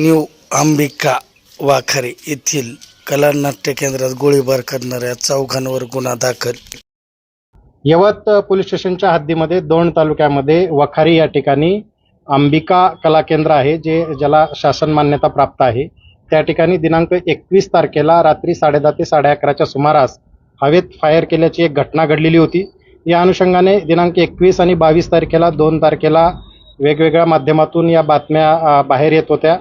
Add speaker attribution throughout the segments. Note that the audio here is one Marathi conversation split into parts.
Speaker 1: न्यू अंबिका वाखरे येथील कला नाट्य केंद्रात गोळीबार करणाऱ्या चौघांवर गुन्हा दाखल.
Speaker 2: यवत पोलीस स्टेशनच्या हद्दीमध्ये दोन तालुक्यामध्ये वखारी या ठिकाणी अंबिका कला केंद्र आहे जे ज्याला शासन मान्यता प्राप्त आहे. त्या ठिकाणी दिनांक एकवीस तारखेला रात्री साडेदहा ते साडे अकराच्या सुमारास हवेत फायर केल्याची एक घटना घडलेली होती. या अनुषंगाने दिनांक एकवीस आणि बावीस तारखेला दोन तारखेला वेगवेगळ्या माध्यमातून या बातम्या बाहेर येत होत्या.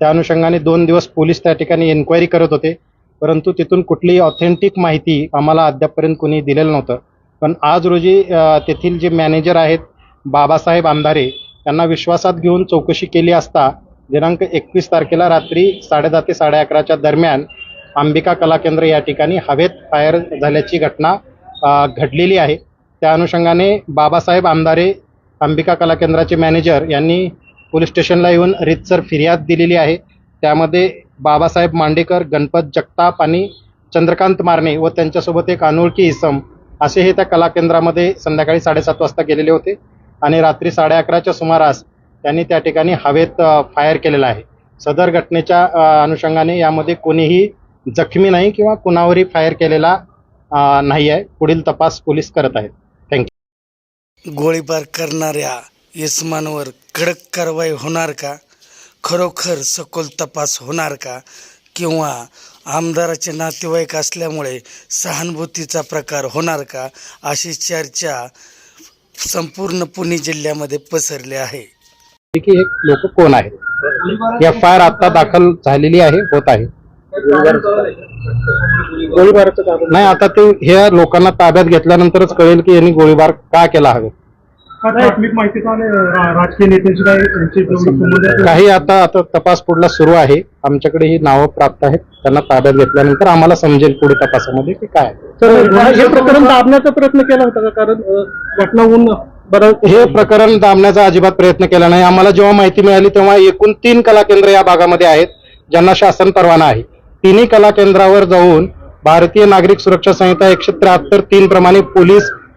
Speaker 2: त्या अनुषंगाने दोन दिवस पोलीस त्या ठिकाणी एन्क्वायरी करत होते. परंतु तिथून कुठलीही ऑथेंटिक माहिती आम्हाला अद्यापपर्यंत कोणी दिलेलं नव्हतं. पण आज रोजी तेथील जे मॅनेजर आहेत बाबासाहेब आमदारे त्यांना विश्वासात घेऊन चौकशी केली असता दिनांक एकवीस तारखेला रात्री साडेदहा ते साडे अकराच्या दरम्यान अंबिका कला केंद्र या ठिकाणी हवेत फायर झाल्याची घटना घडलेली आहे. त्या अनुषंगाने बाबासाहेब आमदारे अंबिका कला केंद्राचे मॅनेजर यांनी पोलीस स्टेशनला येऊन रितसर फिर्याद दिलेली आहे. त्यामध्ये बाबासाहेब मांडेकर गणपत जगताप आणि चंद्रकांत मारणे व त्यांच्यासोबत एक अनोळखी इसम असे हे त्या कला केंद्रामध्ये संध्याकाळी साडेसात वाजता गेलेले होते आणि रात्री साडे अकराच्या सुमारास त्यांनी त्या ठिकाणी हवेत फायर केलेला आहे. सदर घटनेच्या अनुषंगाने यामध्ये कोणीही जखमी नाही किंवा कुणावरही फायर केलेला नाही आहे. पुढील तपास पोलीस करत आहेत. थँक्यू
Speaker 1: गोळीबार करणाऱ्या इस्मांवर कडक कारवाई होणार का? खरोखर सखोल तपास होणार का? किंवा आमदाराचे नातेवाईक असल्यामुळे सहानुभूतीचा प्रकार होणार का? अशी चर्चा संपूर्ण पुणे जिल्ह्यामध्ये पसरली आहे.
Speaker 2: की हे लोक कोण आहेत? एफ आय आर आता दाखल झालेली आहे होत आहे. नाही आता ते ह्या लोकांना ताब्यात घेतल्यानंतरच कळेल की यांनी गोळीबार का केला हवे.
Speaker 3: माहिती राजकीय नेत्यांची काय
Speaker 2: काही आता आता तपास पुढला सुरू आहे. आमच्याकडे ही नावं प्राप्त आहेत. त्यांना ताब्यात घेतल्यानंतर आम्हाला समजेल पुढे तपासामध्ये की काय.
Speaker 3: तर हे प्रकरण दाबण्याचा प्रयत्न केला होता का? कारण घटना होऊन बरं
Speaker 2: हे प्रकरण दाबण्याचा अजिबात प्रयत्न केला नाही. आम्हाला जेव्हा माहिती मिळाली तेव्हा एकूण तीन कला केंद्र या भागामध्ये आहेत ज्यांना शासन परवाना आहे. तिन्ही कला केंद्रावर जाऊन भारतीय नागरिक सुरक्षा संहिता एकशे त्र्याहत्तर तीन प्रमाणे पोलीस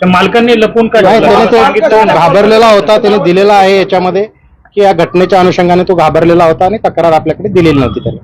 Speaker 3: केला
Speaker 4: मालकांनी लपून
Speaker 2: नाही त्याने ते तो घाबरलेला होता त्याने दिलेला आहे याच्यामध्ये की या घटनेच्या अनुषंगाने तो घाबरलेला होता आणि तक्रार आपल्याकडे दिलेली नव्हती त्याने.